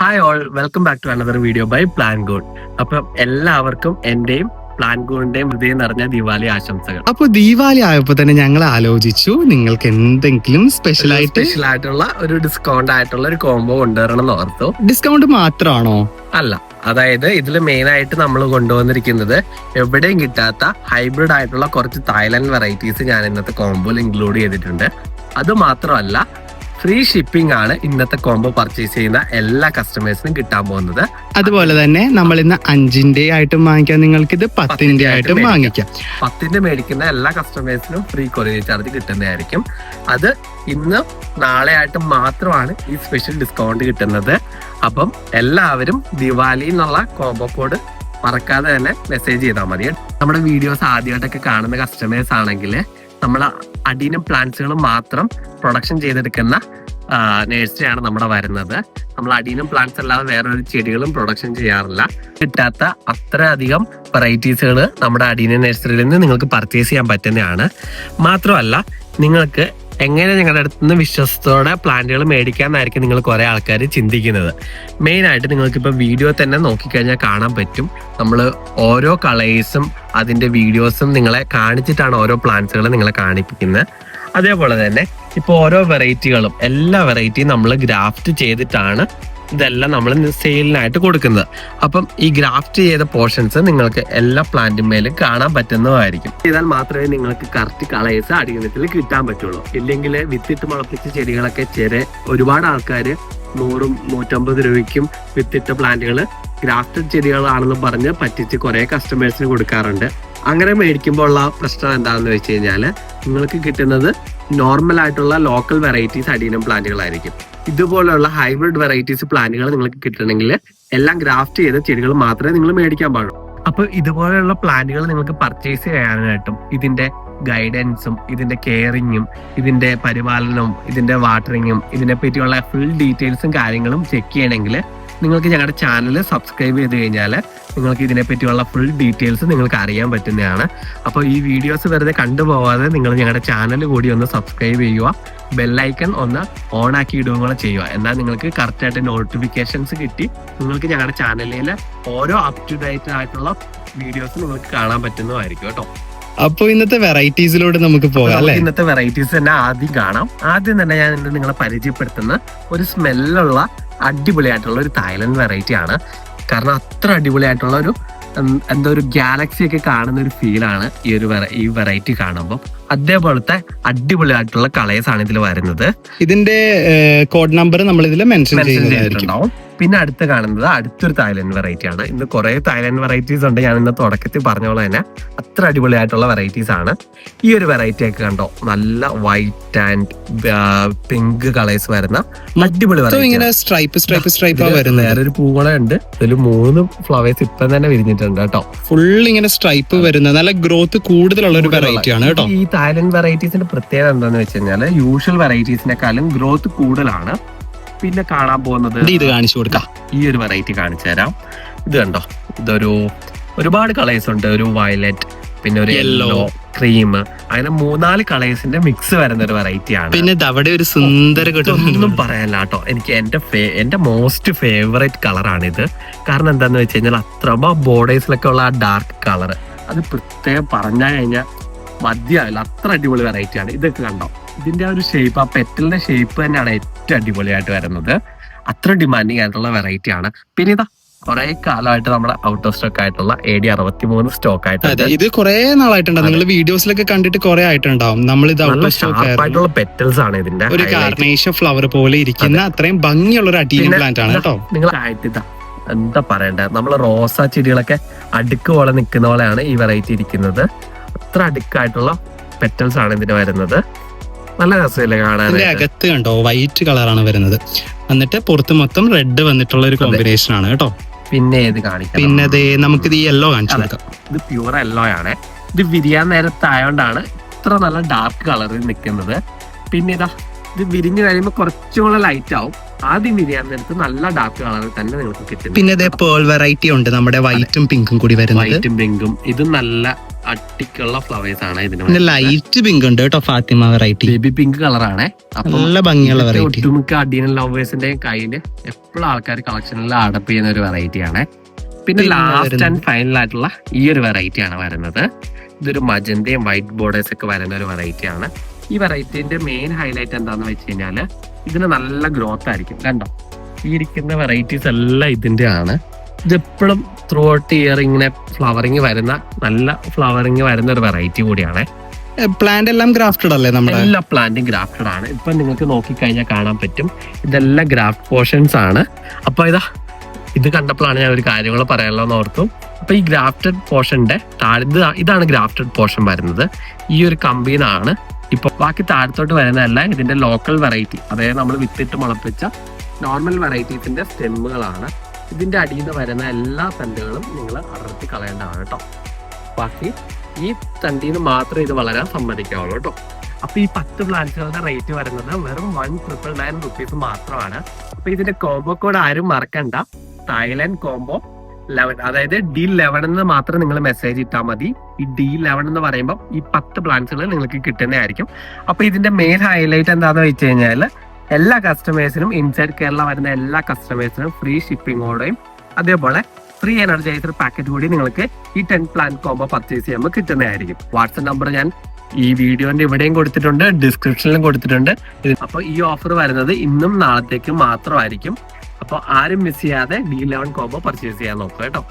Hi all welcome back to another video by plan God അപ്പം എല്ലാവർക്കും എന്റെയും plan ഗോഡിന്റെയും ഹൃദയം നിറഞ്ഞ ദിവാലി ആശംസകൾ. അപ്പൊ ദീപാവലി ആയപ്പോ തന്നെ ഞങ്ങൾ ആലോചിച്ചു നിങ്ങൾക്ക് എന്തെങ്കിലും സ്പെഷ്യൽ ആയിട്ട് സ്പെഷ്യൽ ആയിട്ടുള്ള ഒരു ഡിസ്കൗണ്ട് ആയിട്ടുള്ള ഒരു കോംബോ കൊണ്ടുവരണം എന്ന് ഓർത്തു. ഡിസ്കൗണ്ട് മാത്രമാണോ? അല്ല അതായത് ഇതിൽ മെയിൻ ആയിട്ട് നമ്മൾ കൊണ്ടുവന്നിരിക്കുന്നത് എവിടെയും കിട്ടാത്ത ഹൈബ്രിഡ് ആയിട്ടുള്ള കുറച്ച് തായ്ലൻഡ് വെറൈറ്റീസ് ഞാൻ ഇന്നത്തെ കോംബോയിൽ ഇൻക്ലൂഡ് ചെയ്തിട്ടുണ്ട്. അത് മാത്രമല്ല ഫ്രീ ഷിപ്പിംഗ് ആണ് ഇന്നത്തെ കോംബോ പർച്ചേസ് ചെയ്യുന്ന എല്ലാ കസ്റ്റമേഴ്സിനും കിട്ടാൻ പോകുന്നത്. അതുപോലെ തന്നെ നമ്മൾ ഇന്ന് അഞ്ചിന്റെ ആയിട്ടും വാങ്ങിക്കാം നിങ്ങൾക്ക് ഇത് പത്തിന്റെ ആയിട്ടും വാങ്ങിക്കാം. പത്തിന്റെ മേടിക്കുന്ന എല്ലാ കസ്റ്റമേഴ്സിനും ഫ്രീ കൊറിയർ ചാർജ് കിട്ടുന്നതായിരിക്കും. അത് ഇന്ന് നാളെ ആയിട്ട് മാത്രമാണ് ഈ സ്പെഷ്യൽ ഡിസ്കൗണ്ട് കിട്ടുന്നത്. അപ്പം എല്ലാവരും ദിവാലി എന്നുള്ള കോംബോ കോഡ് മറക്കാതെ തന്നെ മെസ്സേജ് ചെയ്താൽ മതി. നമ്മുടെ വീഡിയോസ് ആദ്യമായിട്ടൊക്കെ കാണുന്ന കസ്റ്റമേഴ്സ് ആണെങ്കിൽ നമ്മൾ അടീനം പ്ലാന്റ്സുകൾ മാത്രം പ്രൊഡക്ഷൻ ചെയ്തെടുക്കുന്ന നേഴ്സറിയാണ് നമ്മുടെ വരുന്നത്. നമ്മൾ അടീനം പ്ലാന്റ്സ് അല്ലാതെ വേറൊരു ചെടികളും പ്രൊഡക്ഷൻ ചെയ്യാറില്ല. കിട്ടാത്ത അത്രയധികം വെറൈറ്റീസുകൾ നമ്മുടെ അടീന നേഴ്സറിയിൽ നിന്ന് നിങ്ങൾക്ക് പർച്ചേസ് ചെയ്യാൻ പറ്റുന്നതാണ്. മാത്രമല്ല നിങ്ങൾക്ക് എങ്ങനെ ഞങ്ങളുടെ അടുത്ത് നിന്ന് വിശ്വസത്തോടെ പ്ലാന്റുകൾ മേടിക്കാമെന്നായിരിക്കും നിങ്ങൾ കുറെ ആൾക്കാർ ചിന്തിക്കുന്നത്. മെയിൻ ആയിട്ട് നിങ്ങൾക്ക് ഇപ്പൊ വീഡിയോ തന്നെ നോക്കിക്കഴിഞ്ഞാൽ കാണാൻ പറ്റും. നമ്മൾ ഓരോ കളേഴ്സും അതിന്റെ വീഡിയോസും നിങ്ങളെ കാണിച്ചിട്ടാണ് ഓരോ പ്ലാന്റ്സുകൾ നിങ്ങളെ കാണിപ്പിക്കുന്നത്. അതേപോലെ തന്നെ ഇപ്പോൾ ഓരോ വെറൈറ്റികളും എല്ലാ വെറൈറ്റിയും നമ്മൾ ഗ്രാഫ്റ്റ് ചെയ്തിട്ടാണ് ഇതെല്ലാം നമ്മൾ സെയിലിനായിട്ട് കൊടുക്കുന്നത്. അപ്പം ഈ ഗ്രാഫ്റ്റ് ചെയ്ത പോർഷൻസ് നിങ്ങൾക്ക് എല്ലാ പ്ലാന്റിന്മേലും കാണാൻ പറ്റുന്നതായിരിക്കും. ചെയ്താൽ മാത്രമേ നിങ്ങൾക്ക് കറക്റ്റ് കളേഴ്സ് അടിയന്തരത്തിൽ കിട്ടാൻ പറ്റുള്ളൂ. ഇല്ലെങ്കിൽ വിത്തിട്ട് മുളപ്പിച്ച ചെടികളൊക്കെ ചെറിയ ഒരുപാട് ആൾക്കാർ നൂറും നൂറ്റമ്പത് രൂപയ്ക്കും വിത്തിട്ട പ്ലാന്റുകൾ ഗ്രാഫ്റ്റഡ് ചെടികളാണെന്ന് പറഞ്ഞ് പറ്റിച്ച് കുറേ കസ്റ്റമേഴ്സിന് കൊടുക്കാറുണ്ട്. അങ്ങനെ മേടിക്കുമ്പോൾ ഉള്ള പ്രശ്നം എന്താണെന്ന് വെച്ച് കഴിഞ്ഞാൽ നിങ്ങൾക്ക് കിട്ടുന്നത് നോർമൽ ആയിട്ടുള്ള ലോക്കൽ വെറൈറ്റീസ് അടീനം പ്ലാന്റുകളായിരിക്കും. ഇതുപോലുള്ള ഹൈബ്രിഡ് വെറൈറ്റീസ് പ്ലാന്റുകൾ നിങ്ങൾക്ക് കിട്ടണമെങ്കിൽ എല്ലാം ഗ്രാഫ്റ്റ് ചെയ്ത ചെടികൾ മാത്രമേ നിങ്ങൾ മേടിക്കാൻ പാടുള്ളൂ. അപ്പൊ ഇതുപോലെയുള്ള പ്ലാന്റുകൾ നിങ്ങൾക്ക് പർച്ചേസ് ചെയ്യാനായിട്ടും ഇതിന്റെ ഗൈഡൻസും ഇതിന്റെ കെയറിങ്ങും ഇതിന്റെ പരിപാലനവും ഇതിന്റെ വാട്ടറിങ്ങും ഇതിനെ പറ്റിയുള്ള ഫുൾ ഡീറ്റെയിൽസും കാര്യങ്ങളും ചെക്ക് ചെയ്യണമെങ്കിൽ നിങ്ങൾക്ക് ഞങ്ങളുടെ ചാനൽ സബ്സ്ക്രൈബ് ചെയ്ത് കഴിഞ്ഞാൽ നിങ്ങൾക്ക് ഇതിനെ പറ്റിയുള്ള ഫുൾ ഡീറ്റെയിൽസ് നിങ്ങൾക്ക് അറിയാൻ പറ്റുന്നതാണ്. അപ്പോൾ ഈ വീഡിയോസ് വെറുതെ കണ്ടുപോവാതെ നിങ്ങൾ ഞങ്ങളുടെ ചാനൽ കൂടി ഒന്ന് സബ്സ്ക്രൈബ് ചെയ്യുക. ബെല്ലൈക്കൺ ഒന്ന് ഓൺ ആക്കി ഇടുകയും കൂടെ ചെയ്യുക. എന്നാൽ നിങ്ങൾക്ക് കറക്റ്റായിട്ട് നോട്ടിഫിക്കേഷൻസ് കിട്ടി. നിങ്ങൾക്ക് ഞങ്ങളുടെ ചാനലിൽ ഓരോ അപ് ടു ഡേറ്റ് ആയിട്ടുള്ള വീഡിയോസ് നിങ്ങൾക്ക് കാണാൻ പറ്റുന്നതായിരിക്കും കേട്ടോ. അപ്പൊ ഇന്നത്തെ വെറൈറ്റീസിലൂടെ നമുക്ക് പോകാം ഇന്നത്തെ വെറൈറ്റീസ് തന്നെ ആദ്യം കാണാം. ആദ്യം തന്നെ ഞാൻ നിങ്ങളെ പരിചയപ്പെടുത്തുന്ന ഒരു സ്മെല്ലുള്ള അടിപൊളിയായിട്ടുള്ള ഒരു തായ്ലൻഡ് വെറൈറ്റി ആണ്. കാരണം അത്ര അടിപൊളിയായിട്ടുള്ള ഒരു എന്താ ഒരു ഗാലക്സി ഒക്കെ കാണുന്ന ഒരു ഫീലാണ് ഈ ഒരു ഈ വെറൈറ്റി കാണുമ്പോൾ അതേപോലത്തെ അടിപൊളിയായിട്ടുള്ള കളേഴ്സ് ആണ് ഇതിൽ വരുന്നത്. ഇതിന്റെ കോഡ് നമ്പർ നമ്മൾ ഇതിൽ മെൻഷൻ മെൻഷൻ ചെയ്തിട്ടുണ്ടാവും. പിന്നെ അടുത്ത് കാണുന്നത് അടുത്തൊരു തായ്ലൻഡ് വെറൈറ്റി ആണ്. ഇന്ന് കുറെ തായ്ലൻഡ് വെറൈറ്റീസ് ഉണ്ട്. ഞാൻ ഇന്ന് തുടക്കത്തിൽ പറഞ്ഞ പോലെ തന്നെ അത്ര അടിപൊളിയായിട്ടുള്ള വെറൈറ്റീസ് ആണ്. ഈ ഒരു വെറൈറ്റി ഒക്കെ കണ്ടോ? നല്ല വൈറ്റ് ആൻഡ് പിങ്ക് കളേഴ്സ് വരുന്ന അടിപൊളി സ്ട്രൈപ്പ് സ്ട്രൈപ്പ് സ്ട്രൈപ്പ് വരുന്നത്. വേറൊരു പൂവള ഉണ്ട്. ഇതിൽ മൂന്ന് ഫ്ലവേഴ്സ് ഇപ്പം തന്നെ വിരിഞ്ഞിട്ടുണ്ട് കേട്ടോ. ഫുൾ ഇങ്ങനെ സ്ട്രൈപ്പ് വരുന്നത്. നല്ല ഗ്രോത്ത് കൂടുതലുള്ള ഒരു വെറൈറ്റി ആണ് കേട്ടോ. ഈ തായ്ലൻഡ് വെറൈറ്റീസിന്റെ പ്രത്യേകത എന്താണെന്ന് വെച്ച് കഴിഞ്ഞാൽ യൂഷ്വൽ വെറൈറ്റീസിനെക്കാളും ഗ്രോത്ത് കൂടുതലാണ്. പിന്നെ കാണാൻ പോകുന്നത് ഇത് കാണിച്ചു കൊടുക്കാം. ഈ ഒരു വെറൈറ്റി കാണിച്ചു തരാം. ഇത് കണ്ടോ? ഇതൊരു ഒരുപാട് കളേഴ്സ് ഉണ്ട്. ഒരു വയലറ്റ് പിന്നെ ഒരു യെല്ലോ ക്രീം അങ്ങനെ മൂന്നാൽ കളേഴ്സിന്റെ മിക്സ് വരുന്ന ഒരു വെറൈറ്റി ആണ്. പിന്നെ അവിടെ ഒരു സുന്ദര ഒന്നും പറയാനില്ല കേട്ടോ. എനിക്ക് എന്റെ എന്റെ മോസ്റ്റ് ഫേവറേറ്റ് കളറാണ് ഇത്. കാരണം എന്താന്ന് വെച്ച് കഴിഞ്ഞാൽ അത്ര ബോർഡേഴ്സിലൊക്കെ ഉള്ള ആ ഡാർക്ക് കളർ അത് പ്രത്യേകം പറഞ്ഞു കഴിഞ്ഞാൽ മധ്യമായില്ല അത്ര അടിപൊളി വെറൈറ്റി ആണ്. ഇതൊക്കെ കണ്ടോ? ഇതിന്റെ ആ ഒരു ഷേപ്പ് ആ പെറ്റലിന്റെ ഷേപ്പ് തന്നെയാണ് ഏറ്റവും അടിപൊളിയായിട്ട് വരുന്നത്. അത്ര ഡിമാൻഡിങ് ആയിട്ടുള്ള വെറൈറ്റി ആണ്. പിന്നെ ഇതാ കുറെ കാലമായിട്ട് നമ്മുടെ ഔട്ട് ഓഫ് സ്റ്റോക്ക് ആയിട്ടുള്ള എ ഡി അറുപത്തി മൂന്ന് സ്റ്റോക്ക് ആയിട്ട് ഇത് കുറെ നാളായിട്ടുണ്ടാവും നിങ്ങൾ വീഡിയോസിലൊക്കെ കണ്ടിട്ട് കുറെ ആയിട്ടുണ്ടാവും. നമ്മൾ ഇത് ഔട്ട് നല്ല ഓഫ് സ്റ്റോക്ക് ആയിട്ടുള്ള പെറ്റൽസ് ആണ് ഇതിന്റെ ഒരു. കാർണേഷ്യ ഫ്ലവർ പോലെ ഇരിക്കുന്ന അത്രയും ഭംഗിയുള്ള ഒരു അടീനിയം പ്ലാന്റ് ആണ് കേട്ടോ. നിങ്ങൾ ആയിട്ടിതാ എന്താ പറയണ്ടേ? നമ്മൾ റോസാ ചെടികളൊക്കെ അടുക്ക് പോലെ നിൽക്കുന്ന പോലെയാണ് ഈ വെറൈറ്റി ഇരിക്കുന്നത്. അത്ര അടുക്കായിട്ടുള്ള പെറ്റൽസ് ആണ് ഇതിന് വരുന്നത്. നല്ല രസമില്ലേ കാണാൻ? അകത്ത് കണ്ടോ വൈറ്റ് കളറാണ് വരുന്നത്. എന്നിട്ട് പുറത്ത് മൊത്തം റെഡ് വന്നിട്ടുള്ള ഒരു കോമ്പിനേഷൻ ആണ് കേട്ടോ. പിന്നെ ഏത് കാണിക്കാം പിന്നെ നമുക്ക് ഈ യെല്ലോ കാണിച്ചു കൊടുക്കാം. ഇത് പ്യൂർ യെല്ലോ ആണ്. ഇത് വിരിയാൻ നേരത്തായോണ്ടാണ് ഇത്ര നല്ല ഡാർക്ക് കളറിൽ നിൽക്കുന്നത് പിന്നെ ഇതാ ഇത് വിരിഞ്ഞു കഴിയുമ്പോൾ കുറച്ചുകൂടെ ലൈറ്റ് ആവും. ആദ്യം വിരിയാൻ നേരത്ത് നല്ല ഡാർക്ക് കളറിൽ തന്നെ നിങ്ങൾക്ക് കിട്ടും. പിന്നെ പേൾ വെറൈറ്റി ഉണ്ട്. നമ്മുടെ വൈറ്റും പിങ്കും കൂടി വരുന്നത്. വൈറ്റും പിങ്കും ഇത് നല്ല അട്ടിക്കുള്ള ഫ്ലവേഴ്സ് ആണ് ഇതിന് ലൈറ്റ് പിങ്ക് ഉണ്ട് കേട്ടോ ഫാത്തിമ വെറൈറ്റി ബേബി പിങ്ക് കളറാണ് നല്ല ഭംഗിയുള്ള വെറൈറ്റി ഒട്ടുമിക്ക അഡീനൽ ലവേഴ്സിന്റെ കയ്യിൽ എപ്പോഴും ആൾക്കാർ കളക്ഷനിൽ അടപ്പ് ചെയ്യുന്ന ഒരു വെറൈറ്റി ആണ്. പിന്നെ പിന്നെ ലാസ്റ്റ് ആൻഡ് ഫൈനൽ ആയിട്ടുള്ള ഈ ഒരു വെറൈറ്റി ആണ് വരുന്നത്. ഇതൊരു മജന്തയും വൈറ്റ് ബോർഡേഴ്സ് ഒക്കെ വരുന്ന ഒരു വെറൈറ്റി ആണ്. ഈ വെറൈറ്റിന്റെ മെയിൻ ഹൈലൈറ്റ് എന്താന്ന് വെച്ച് കഴിഞ്ഞാൽ ഇതിന് നല്ല ഗ്രോത്ത് ആയിരിക്കും. കണ്ടോ? ഈ ഇരിക്കുന്ന വെറൈറ്റീസ് എല്ലാം ഇതിന്റെ ആണ്. ഇതെപ്പോഴും ത്രൂ ഔട്ട് ഇയർ ഇങ്ങനെ ഫ്ലവറിങ് വരുന്ന നല്ല ഫ്ലവറിങ് വരുന്ന ഒരു വെറൈറ്റി കൂടിയാണ്. പ്ലാന്റ് എല്ലാം ഗ്രാഫ്റ്റഡ് അല്ലേ നമ്മുടെ? എല്ലാ പ്ലാന്റും ഗ്രാഫ്റ്റഡ് ആണ്. ഇപ്പൊ നിങ്ങൾക്ക് നോക്കിക്കഴിഞ്ഞാൽ കാണാൻ പറ്റും. ഇതെല്ലാം ഗ്രാഫ്റ്റ് പോർഷൻസ് ആണ്. അപ്പൊ ഇതാ ഇത് കണ്ടപ്പോഴാണ് ഞാൻ ഒരു കാര്യങ്ങൾ പറയാനുള്ള ഓർത്തു. അപ്പൊ ഈ ഗ്രാഫ്റ്റഡ് പോർഷന്റെ താഴെ ഇതാണ് ഗ്രാഫ്റ്റഡ് പോർഷൻ വരുന്നത്. ഈ ഒരു കമ്പീനാണ് ഇപ്പൊ ബാക്കി താഴത്തോട്ട് വരുന്നതല്ല ഇതിന്റെ ലോക്കൽ വെറൈറ്റി അതായത് നമ്മൾ വിത്തിട്ട് മുളപ്പിച്ച നോർമൽ വെറൈറ്റീസിന്റെ സ്റ്റെമ്മുകളാണ് ഇതിന്റെ അടിയിൽ നിന്ന് വരുന്ന എല്ലാ തണ്ടുകളും നിങ്ങൾ അടർത്തി കളയേണ്ടതാണ് കേട്ടോ ബാക്കി ഈ തണ്ടിന്ന് മാത്രമേ ഇത് വളരാൻ സമ്മതിക്കാവുള്ളൂ കേട്ടോ അപ്പോൾ ഈ പത്ത് പ്ലാന്റ്സുകളുടെ റേറ്റ് വരുന്നത് വെറും വൺ ട്രിപ്പിൾ നയൻ റുപ്പീസ് മാത്രമാണ്. അപ്പോൾ ഇതിന്റെ കോംബോ കോഡ് ആരും മറക്കണ്ട. തായ്ലൻഡ് കോംബോ ലെവൻ അതായത് ഡി ലെവൻ എന്ന് മാത്രം നിങ്ങൾ മെസ്സേജ് ഇട്ടാൽ മതി. ഈ ഡി ലെവൻ എന്ന് പറയുമ്പോൾ ഈ പത്ത് പ്ലാന്റ്സുകൾ നിങ്ങൾക്ക് കിട്ടുന്നതായിരിക്കും. അപ്പോൾ ഇതിന്റെ മെയിൻ ഹൈലൈറ്റ് എന്താണെന്ന് വെച്ച് കഴിഞ്ഞാൽ എല്ലാ കസ്റ്റമേഴ്സിനും ഇൻസൈഡ് കേരള വരുന്ന എല്ലാ കസ്റ്റമേഴ്സിനും ഫ്രീ ഷിപ്പിങ്ങോടെയും അതേപോലെ ഫ്രീ എനർജൈസർ പാക്കറ്റ് കൂടി നിങ്ങൾക്ക് ഈ ടെൻ പ്ലാൻ കോംബോ പർച്ചേസ് ചെയ്യുമ്പോൾ കിട്ടുന്നതായിരിക്കും. വാട്സപ്പ് നമ്പർ ഞാൻ ഈ വീഡിയോന്റെ ഇവിടെയും കൊടുത്തിട്ടുണ്ട് ഡിസ്ക്രിപ്ഷനിലും കൊടുത്തിട്ടുണ്ട്. അപ്പോൾ ഈ ഓഫർ വരുന്നത് ഇന്നും നാളത്തേക്കും മാത്രമായിരിക്കും. അപ്പോൾ ആരും മിസ് ചെയ്യാതെ ഡി ലെവൻ കോംബോ പർച്ചേസ് ചെയ്യാൻ നോക്കുക കേട്ടോ.